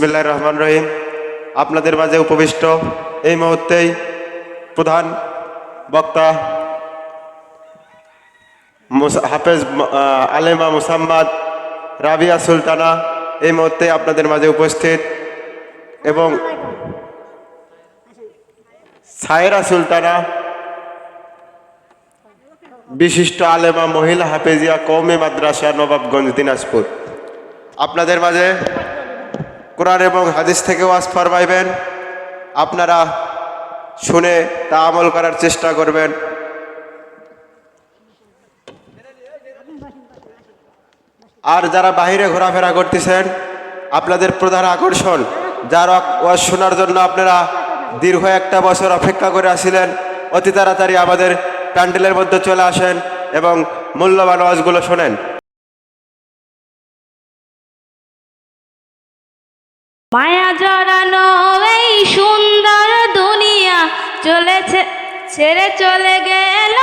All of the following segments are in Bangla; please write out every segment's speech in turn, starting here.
বিসমিল্লাহ রহমান রহিম। আপনাদের মাঝে উপবিষ্ট এই মুহূর্তেই প্রধান বক্তা হাফেজ আলেমা মুসাম্মাদ রাবিয়া সুলতানা এই মুহূর্তে আপনাদের মাঝে উপস্থিত এবং সায়রা সুলতানা, বিশিষ্ট আলেমা মহিলা হাফেজিয়া কৌমি মাদ্রাসা নবাবগঞ্জ দিনাজপুর। আপনাদের মাঝে কোরআন এবং হাদিস থেকে ওয়াজ ফরমাইবেন। আপনারা শুনে তা আমল করার চেষ্টা করবেন। আর যারা বাইরে ঘোরাফেরা করতেছেন, আপনাদের প্রধান আকর্ষণ, যারা ওয়াজ শোনার জন্য আপনারা দীর্ঘ একটা বছর অপেক্ষা করে আসিলেন, অতি তাড়াতাড়ি আমাদের প্যান্ডেলের মধ্যে চলে আসেন এবং মূল্যবান ওয়াজগুলো শোনেন। মায়া জড়ানো এই সুন্দর দুনিয়া চলেছে, ছেড়ে চলে গেল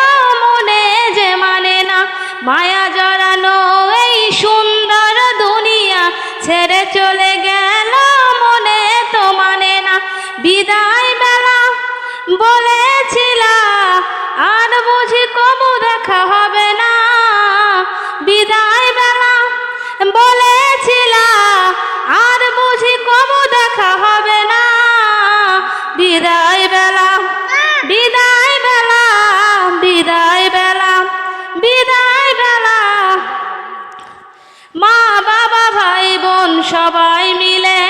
মনে যে মানে না। মায়া জড়ানো এই সুন্দর দুনিয়া ছেড়ে চলে গেল মনে তো মানে না। বিদায় বেলা বলেছিলা সবাই মিলে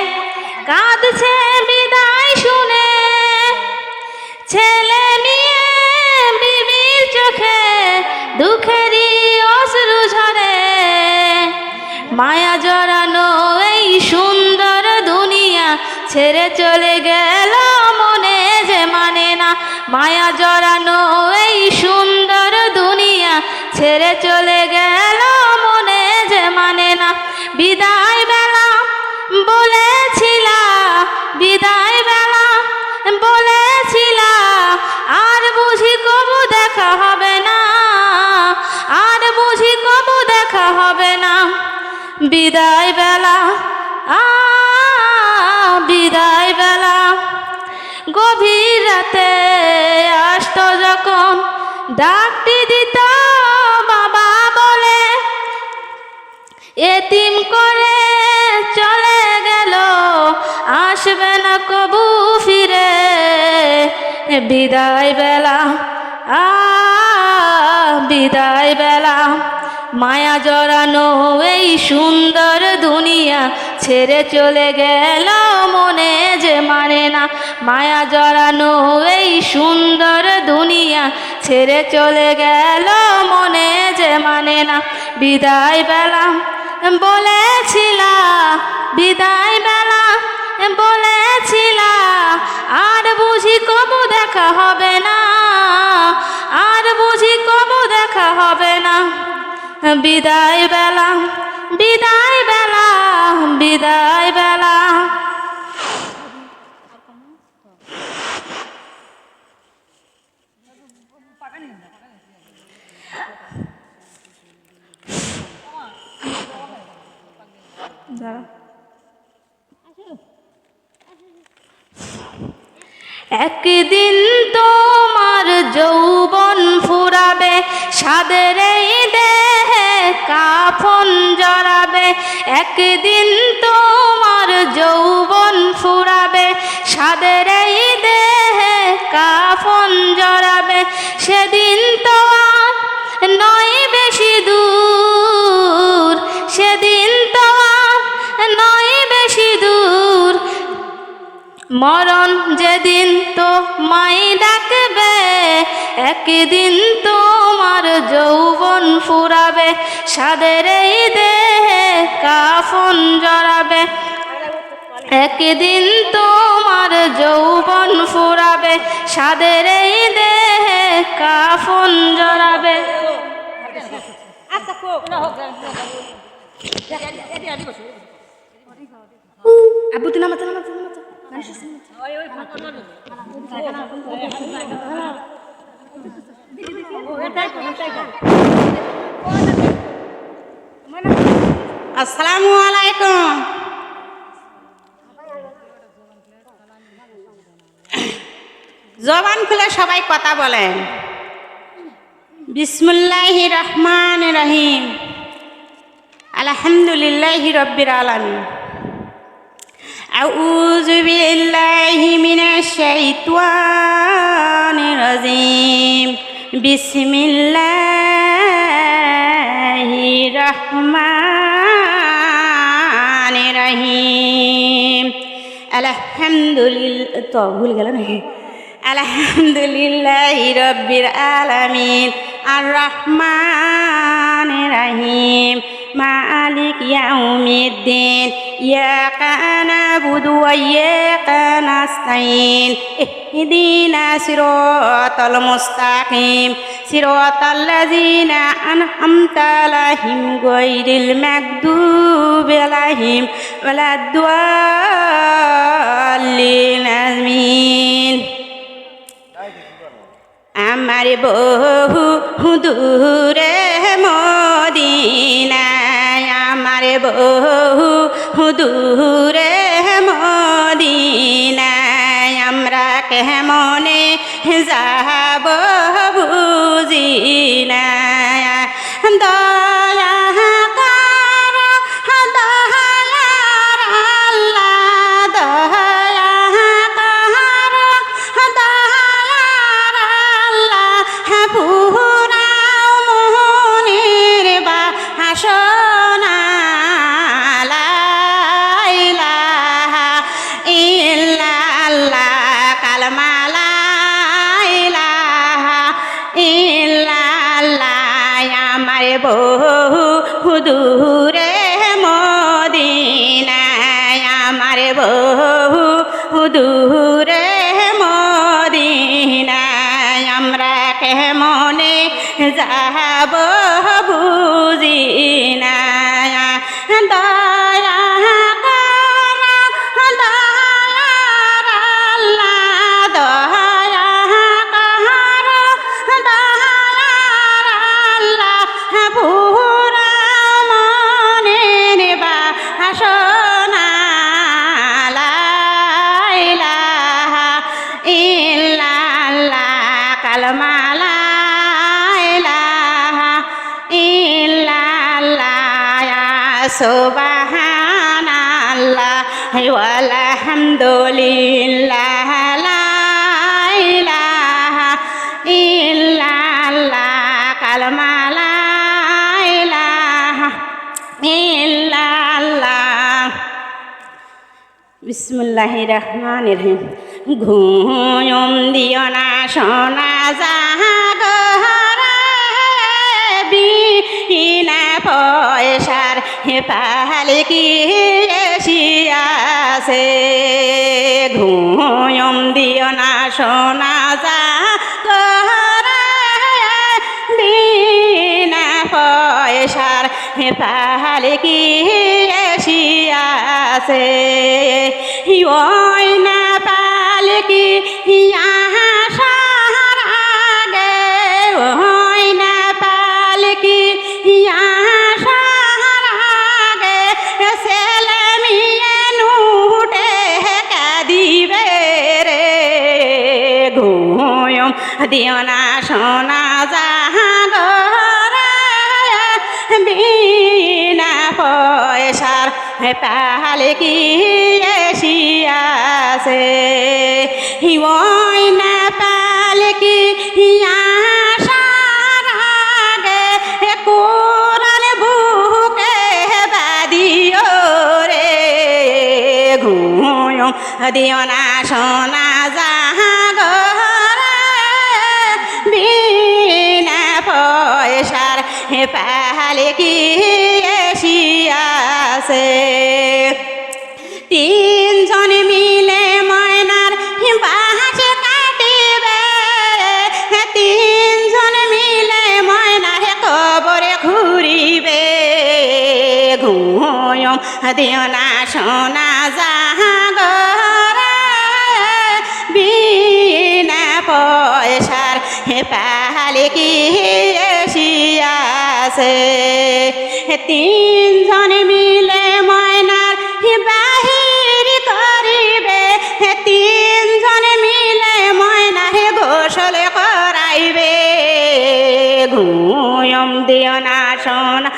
কাঁদছে বিদায় শুনে। ছেলে নিয়ে বিবির চোখে দুঃখেরই অশ্রু ঝরে। মায়া জড়ানো এই সুন্দর দুনিয়া ছেড়ে চলে গেল মনে যে মানে না। মায়া জড়ানো এই সুন্দর দুনিয়া ছেড়ে চলে গেল বিদায় বেলা আ বিদায় বেলা গভীর রাতে আসতো যখন, ডাকটি দিত বাবা বলে, এতিম করে চলে গেল, আসবে না কবু ফিরে। বিদায় বেলা আ বিদায় বেলা মায়া জড়ানো এই সুন্দর দুনিয়া ছেড়ে চলে গেল মনে যে মানে না। মায়া জড়ানো এই সুন্দর দুনিয়া ছেড়ে চলে গেল মনে যে মানে না। বিদায় বেলা বলেছিলা, বিদায় বেলা বলেছিলা, আর বুঝি কবু দেখা হবে বিদায় বেলা বিদায় বেলা বিদায় বেলা। একদিন তোমার যৌবন ফুরাবে সাদের এই কাফন জড়াবে? একদিন তোমার যৌবন ফুরাবে। সাদের এই দেহে কাফন জড়াবে। সেদিন তো নয় বেশি দূর। সেদিন তো নয় বেশি দূর। মরণ যেদিন তো মাই ডাকবে, একদিন তোমার যৌবন ফুরাবে সাদের এই দেহে কাফন জড়াবে একদিন তোমার যৌবন ফুরাবে সাদের এই দেহে কাফন জড়াবে আবু তুই নামাতে নামাতে নামাতে আসসালামু আলাইকুম। জবান খুলে সবাই কথা বলেন। বিসমুল্লাহি রহমান রহিম। আলহামদুলিল্লাহ রব্বির আলমিন। أعوذ بالله من রাজিম। বিসমিল্লাহ রহমান রহিম আলহামদুলিল্লাহ, তো ভুল গেল নাকি? আলহামদুলিল্লাহ রব্বির আলামিন আর রহমান রহিম মালিক ইয়াউমিদ্দিন। ইয়াকা নাবুদু ওয়া ইয়াকা নাস্তাইন ইহদিনা সিরাতাল মুস্তাকিম সিরাতাল লাযিনা আন'আমতা আলাইহিম গায়রিল মাগদুবি আলাইহিম ওয়ালাদ-দাল্লিন আমিন আমার বহু দূরে আমার বহু দূরে মদিনায় আমরা কেমনে যাব বুঝি না। সুবহানাল্লাহ ওয়ালহামদুলিল্লাহ লা ইলাহা ইল্লাল্লাহ কালমা লা ইলাহা ইল্লাল্লাহ বিসমুল্লাহ রহমান রহিম ঘুম দিও না সোনা পয়সার হে পাহালে কি এসিয়াছে? ঘুম দিও না, সোনা জাগরে বিনা পয়সার হে পাহালে কি এসিয়াছে? ওই না কি দিও না, সোনা জাগরে বিনা পয়সার তাহলে কি এসিয়াছে? ওই না পালে কি বুকে দিও না, সোনা এসিয়াছে তিনজন মিলে ময়নার বাহাস কাটিবে। তিনজন মিলে ময়নার কবরে ঘুরিবে। ঘুম দিও না সোনা জাগরে। বিনা পয়সার হে পাহালে কি আছে। তিনজন মিলে ময়নার বাহির করিবে তিনজন মিলে ময়নার গোসলে করাইবে। ঘুম দিও না শোনা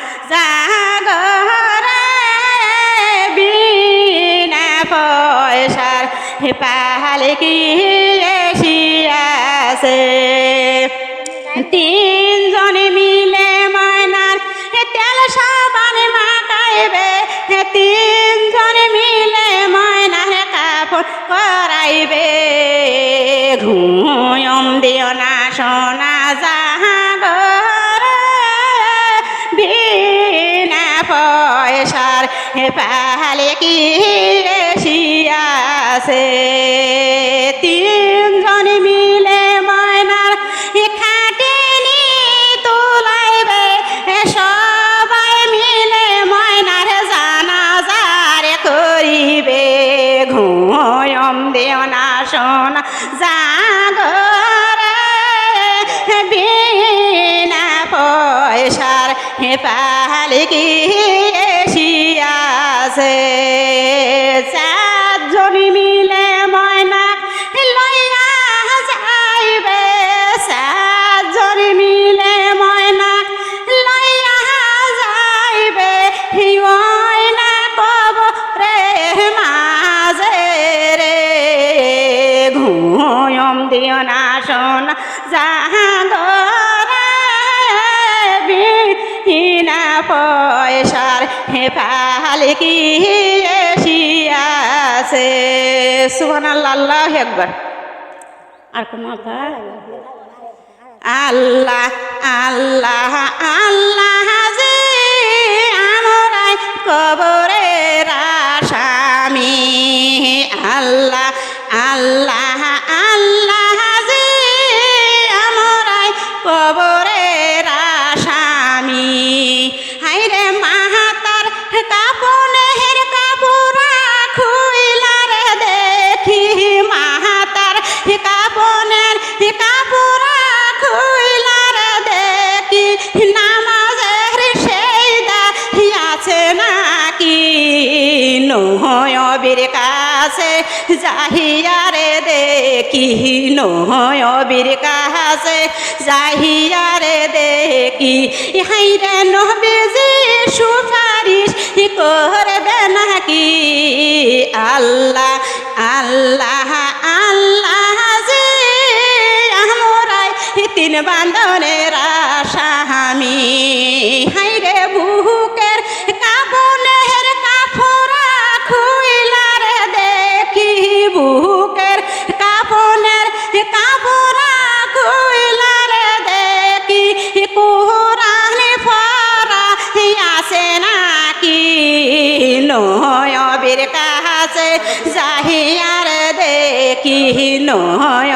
করাইবে ঘুম দিও না সোনা জাহাগর বিনা পয়সার পালে কি রে লেগে এগিয়ে আসিয়াছে সুহান আল্লাহ একবার আর কোনো আল্লাহ আল্লাহ আল্লাহ যে আমরাই কবরের আসামি। আল্লাহ আল্লাহ যাহিয়ারে দে কি নহয় অবির কাহাসে। যাহিয়ারে দে দেখি হাইরে যে সুপারিশ করবে নাকি? আল্লাহ আল্লাহ আল্লাহ যে আমরাই তিন বান্ধনে no,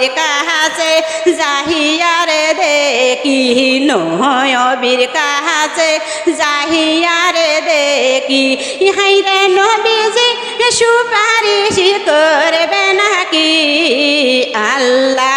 নবীর কাহাছে জাহিয়ারে দেখি নবীর কাহাছে জাহিয়ারে দেখি। ইহাই রে নবীজি, সুপারিশ করবে নাকি? আল্লাহ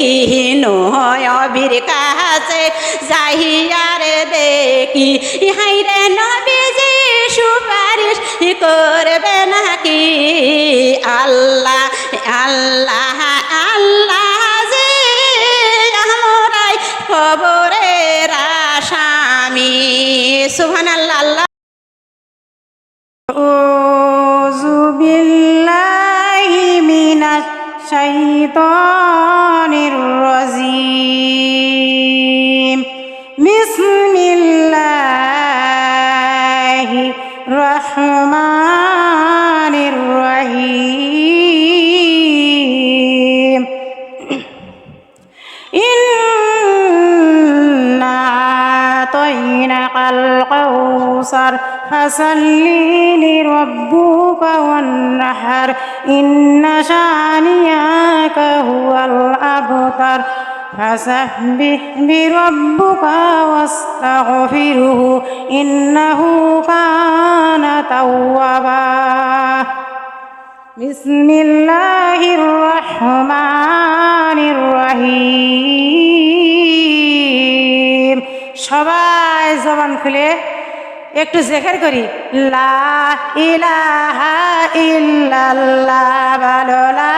কিহিনু হয় অবির কাছে যাহিয়ারে দেখি ইহাই রে নবীজি সুপারিশ করবে নাকি? আল্লাহ আল্লাহ بسم الله الرحمن الرحيم. إنا أعطيناك القوصر فصل لربك والنحر إن شانئك هو الأبتر. فسبح بربك واستغفره إنه كان توابا بسم الله الرحمن الرحيم সবাই জবান খুলে একটু জেকের করি লা ইলাহা ইল্লাল্লাহ বলো লা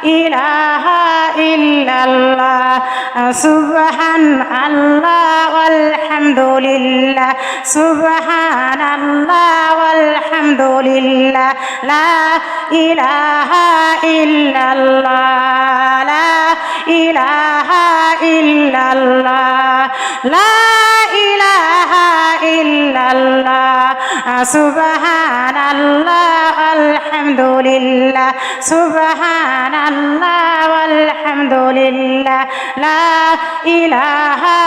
লা ইলাহা ইল্লাল্লাহ সুবহান আল্লাহ আলহামদুলিল্লাহ সুবহান আল্লাহ আলহামদুলিল্লাহ লা ইলাহা ইল্লাল্লাহ লা ইলাহা ইল্লাল্লাহ আলহামদুলিল্লাহ, লা ইলাহা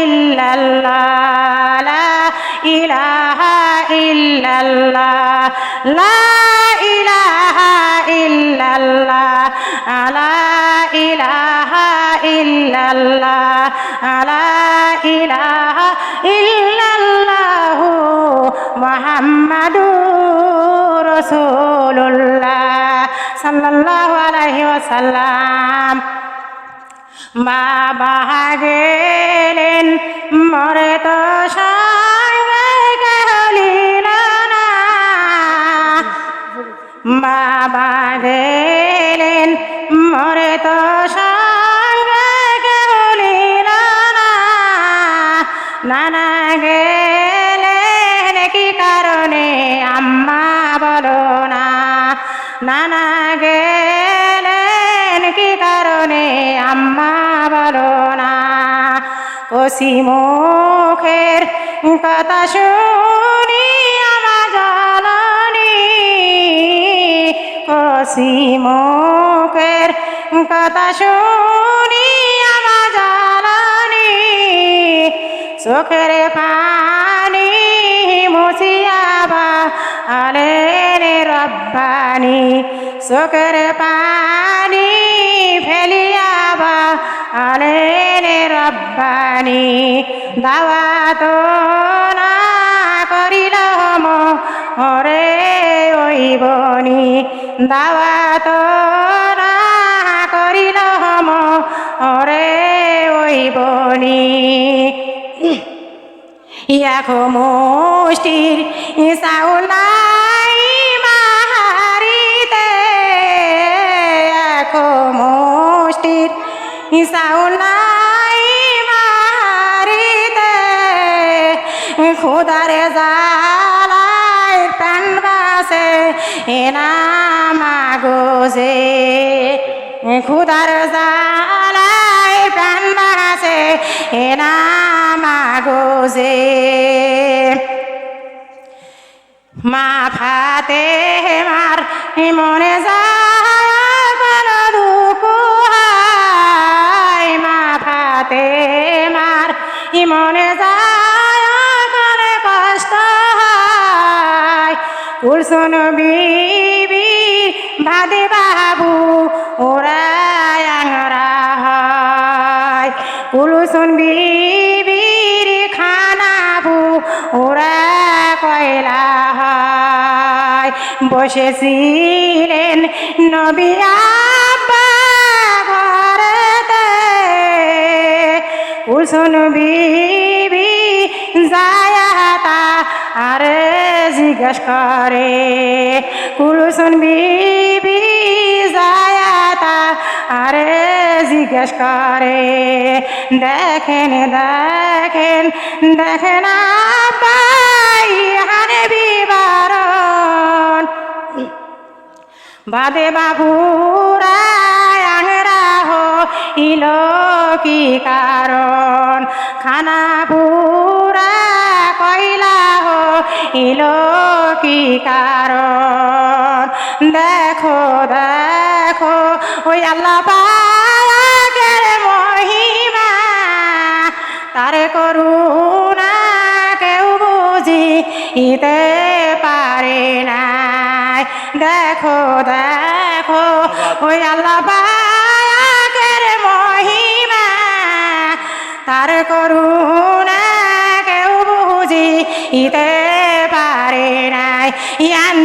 ইল্লাল্লাহ, লা ইলাহা ইল্লাল্লাহ, লা ইলাহা ইল্লাল্লাহ, লা ইলাহা ইল্লাল্লাহ, লা ইলাহা ইল্লাল্লাহ মুহাম্মাদুর রাসূলুল্লাহ। সাল্লাল্লাহু আলাইহি ওয়াসাল্লাম। বাবা গেলেন মরে তো সঙ্গে কষি মুখের কথা শুনি, আমার জলনি কষি মুখের কথা শুনি, আমার জলনি চোখের পানি মুছিয়াবা আলে রব্বানি। চোখের পানি আলে রে রব্বানি দাওয়া তো না করিল মরে ওই বনি দাওয়া তো না করিল মরে ওই বনি। ইয়াখো মুষ্টির চাউলাই চাউলাই মাহারিতে খুদারে জালাই প্রাণ বাসে এনা খুদার জালাই প্রাণ বাসে এনা মা ফাতে মার মনে যায় বিবি ভাদে বাবু ওরা আংরা হয়। কুলসুন বিবির খানাবু ওরা কয়লা হয়। বসেছিলেন নবী আব্বা কুলসুন বিবি যায়াতা আরে জিজ্ঞেস করে কুলসুন বিবি যায়াতা আরে জিজ্ঞেস করে, দেখেন দেখেন দেখেন আব্বাই হারে বিবরণ। বাদে বাবুরা আংরা হো ইলো কি কারণ? খানা ইলো কি কারণ? দেখো দেখো ওই আল্লাহ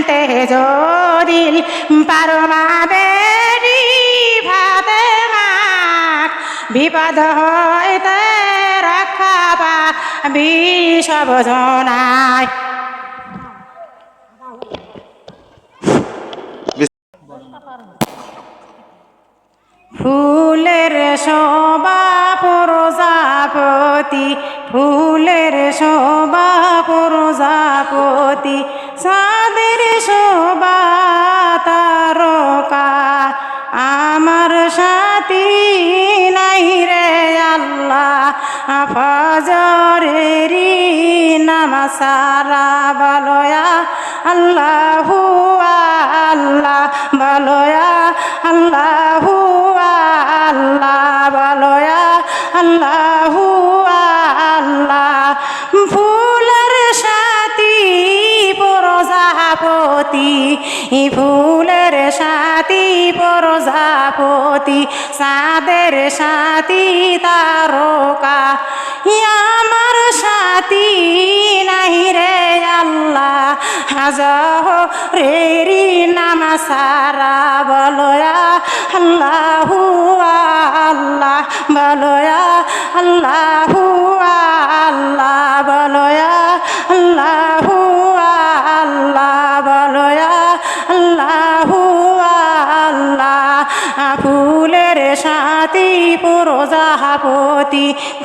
আনতে যদি পারো মা ভাতে মাক বিপদ হইতে রক্ষা পা বিষব জনায় ফুলের শোভা প্রজাপতি, ফুলের শোভা প্রজাপতি সাদের শোভা তারকা আমার সাথী নাই রে আল্লাহ ফজরেরি নামাসারা বলয়া আল্লাহু আল্লাহ বলয়া আল্লাহু আল্লাহ। প্রজাপতি ফুলের সাথী প্রজাপতি, সাদের সাথী তারকা। আমার সাথী নাই রে আল্লাহ হাজ রেরি নামা সারা বলয়া আল্লাহু আল্লাহ, বলয়া আল্লাহ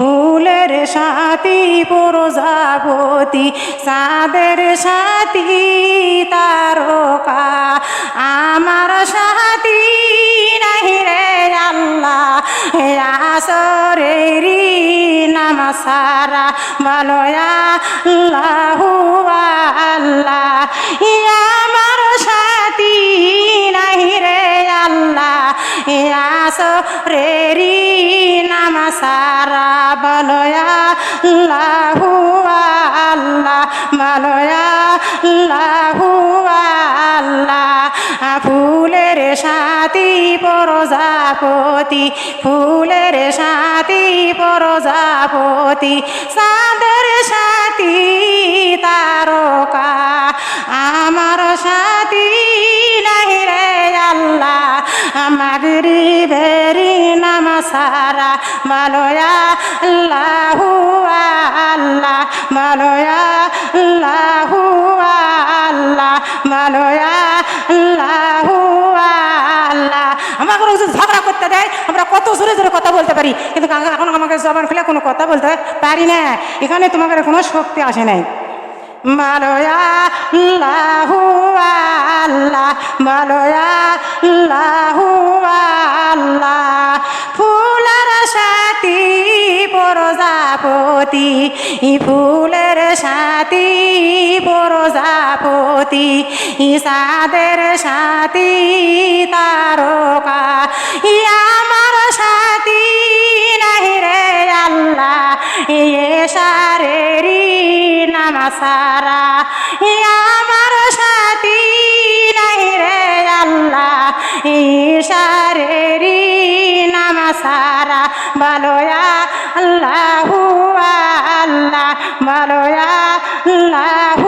ফুলের সাথী, প্রজাপতি সাদের সাথী, তারকা। আমার সাথী নাহি রে আল্লাহ আসরেরি নামাসারা বলয়া আল্লাহু আল্লাহ। আসরেরি নামাসারা, বলয়া আল্লাহু আল্লাহ, বলয়া আল্লাহ ফুলের সাথী প্রজাপতি, ফুলের সাথী প্রজাপতি সাদের সাথী তারকা। মাগরি বেরি নামাসারা বলয়া আল্লাহু আল্লাহ বলয়া আল্লাহু আল্লাহ বলয়া আল্লাহু আমাকে রোজ ঝগড়া করতে দেয় আমরা কত জোরে জোরে কথা বলতে পারি, কিন্তু এখন আমাকে জবান খুলে কোনো কথা বলতে পারি না। এখানে তোমাকে কোনো শক্তি আসে নাই। মালয়া লাহু আল্লাহ, মালয়া লাহু আল্লাহ। ফুলের সাথী প্রজাপতি ফুলের সাথী প্রজাপতি সাদের সাথী তারকা। আমার নামাসারা আমার সাথী নাই রে আল্লাহ। ঈশারেরি নামাসারা বলয়া আল্লাহু আল্লাহ বলয়া আল্লাহ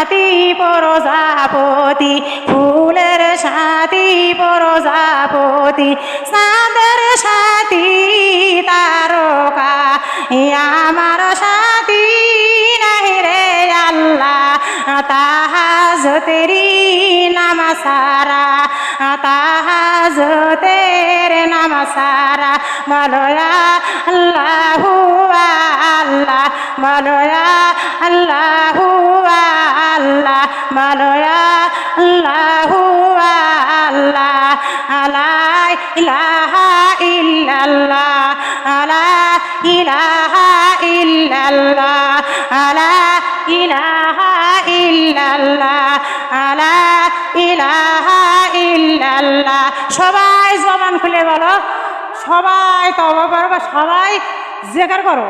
সাথী প্রজাপতি, ফুলের সাথী প্রজাপতি সাদের সাথী তারকা আমার সাথী নাহি রে আল্লাহ। তাহাজ তেরি নামাসারা তাহাজ তের নামাসারা বলয়া আল্লাহু আল্লাহ বলয়া আল্লাহু আল্লাহ বলয়া আল্লাহু আল্লাহ আলাই ইলাহা ইল্লাল্লাহ, আলা ইলাহা ইল্লা ইল্লাল্লাহ, আলা ইলাহা ইল্লাল্লাহ, আলা ইলাহা ইল্লাল্লাহ। সবাই জবান খুলে বলো। সবাই তবা করো বা সবাই জেগার করো।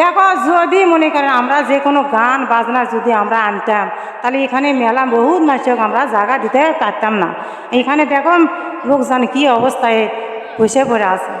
দেখো, যদি মনে করেন আমরা যে কোনো গান, বাজনা যদি আমরা আনতাম, তাহলে এখানে মেলা বহুত নাচক আমরা জায়গা দিতে পারতাম না। এখানে দেখো, লোকজন কি অবস্থায় বসে পড়ে আছে।